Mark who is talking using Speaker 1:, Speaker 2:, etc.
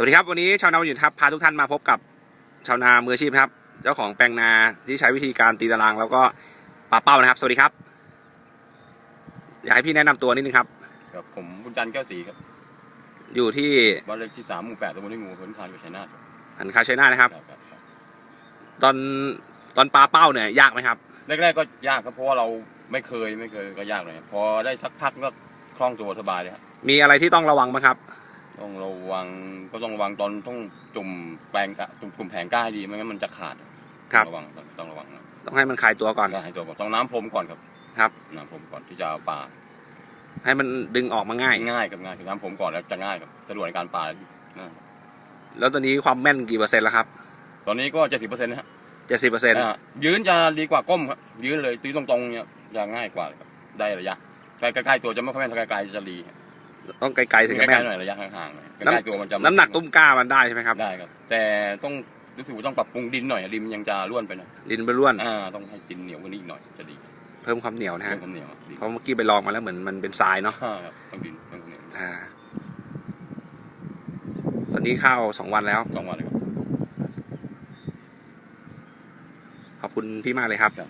Speaker 1: สวัสดีครับ วันนี้ชาวนาวันหยุดครับพาทุกท่านมาพบกับชาวนามืออาชีพนะครับ เจ้าของแปลงนาที่ใช้วิธีการตีตาราง แล้วก็ปาเป้านะครับ สวัสดีครับ อยากให้พี่แนะนำตัวนิดนึงครับ
Speaker 2: ครับผมบุญจันทร์แก้วศรีครับ
Speaker 1: อยู่ที่
Speaker 2: บ้านเลขที่สามหมู่แปดตำบลที่งูพื้นคานอยู่ชัยนาทครับ
Speaker 1: อันคาชัยนาทนะครับ
Speaker 2: ครับครับครับ
Speaker 1: ตอนตอนปลาเป้าเนี่ยยากไหมครับ
Speaker 2: แรกๆก็ยากครับเพราะว่าเราไม่เคยไม่เคยก็ยากเลยครับพอได้สักพักก็คล่องตัวสบายเลยครับ
Speaker 1: มีอะไรที่ต้องระวังบ้างครับ
Speaker 2: ต้องระวังก็ต้องระวังตอนต้องจุ่มแปลงกะจุ่มกลุ่มแผงก้าให้ดีไม่งั้นมันจะขาด
Speaker 1: ครับ
Speaker 2: ต้องระวังต้องต้องระวังนะ
Speaker 1: ต้องให้มันคลายตัวก่อน
Speaker 2: ก็ให้ตัวก่อนต้องน้ำพรมก่อนครับ
Speaker 1: ครับ
Speaker 2: น้ำพรมก่อนที่จะเอาปลา
Speaker 1: ให้มันดึงออกมาง่าย
Speaker 2: ง่ายกับง่ายคือน้ำพรมก่อนแล้วจะง่ายครับสะดวกในการปลานะ
Speaker 1: แล้วตอนนี้ความแม่นกี่เปอร์เซ็นต์แล้วครับ
Speaker 2: ตอนนี้ก็เจ็ดสิบเปอร์เซ็นต์นะฮะ
Speaker 1: เจ็ดสิบเปอร์เซ็นต์
Speaker 2: อ่ายืนจะดีกว่าก้มครับยืนเลยตีตรงๆเนี่ยจะง่ายกว่าครับได้ระยะใกล้ๆตัวจะไม่ค่อยแม่นเท่าไกลๆจะดีครับ
Speaker 1: ต้องไกลๆถึง
Speaker 2: ใก
Speaker 1: จะแม่
Speaker 2: ล้
Speaker 1: น
Speaker 2: ๆหน่อยระยะห่างๆหน่อยใก
Speaker 1: น้ำ
Speaker 2: ล้ๆตัวมันจะ
Speaker 1: น้ำหนักตุ้มกล้ามันได้ใช่ไหมครับ
Speaker 2: ได้ครับ แต่ต้องรู้สึกว่าต้องปรับปรุงดินหน่อยดินมันยังจะร่วนไปหน่อย
Speaker 1: ดินไปร่วน
Speaker 2: อ่าต้องให้ดินเหนียวกว่านี้อีกหน่อยจะดี
Speaker 1: เพิ่มความเหนียวนะ
Speaker 2: เพิ่
Speaker 1: ฮะ
Speaker 2: มความเหนียวดี
Speaker 1: เพราะเมื่อกี้ไปลองมาแล้วเหมือนมันเป็นทรายเนาะ
Speaker 2: อ่าครับต้องดินเพิ่มความเหนียว
Speaker 1: อ่า ตอนนี้เข้าวสองวันแล้ว
Speaker 2: สองวันเลยครับ
Speaker 1: ขอบคุณพี่มากเลยครับ
Speaker 2: ครับ